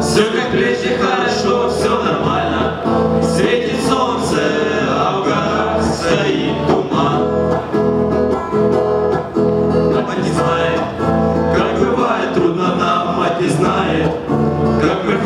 Все как прежде хорошо, все нормально. Светит солнце, а в горах стоит туман. Мать не знает, как бывает трудно нам, мать не знает, как мы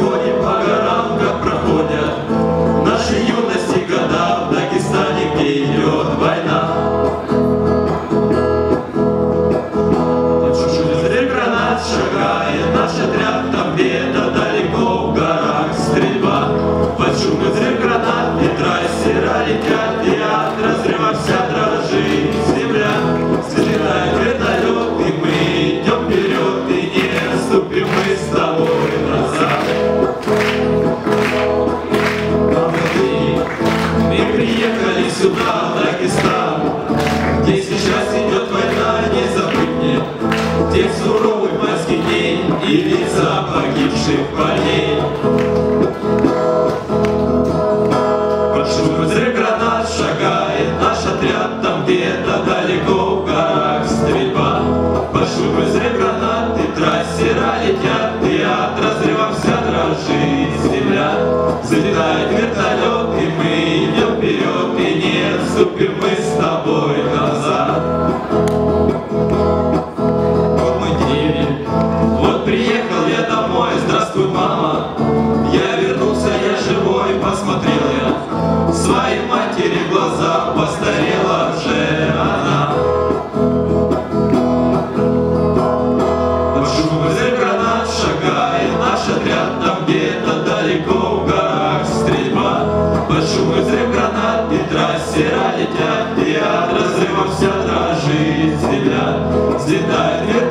суровых майских дней и лица погибших парней. Под шум взрыв гранат шагает наш отряд, там где-то далеко в горах стрельба. Под шум взрыв гранат и трассера летят, от разрыва вся дрожит земля. Залетает вертолет, и мы идем вперед, и не отступим мы с тобой назад. мама, я вернулся, я живой, посмотрел я своей матери в глаза, постарела же она. Шум шагает наш отряд, там где-то далеко в горах стрельба. Под шум и трассера летят, и от разрыва вся дрожит земля. Взлетает вверх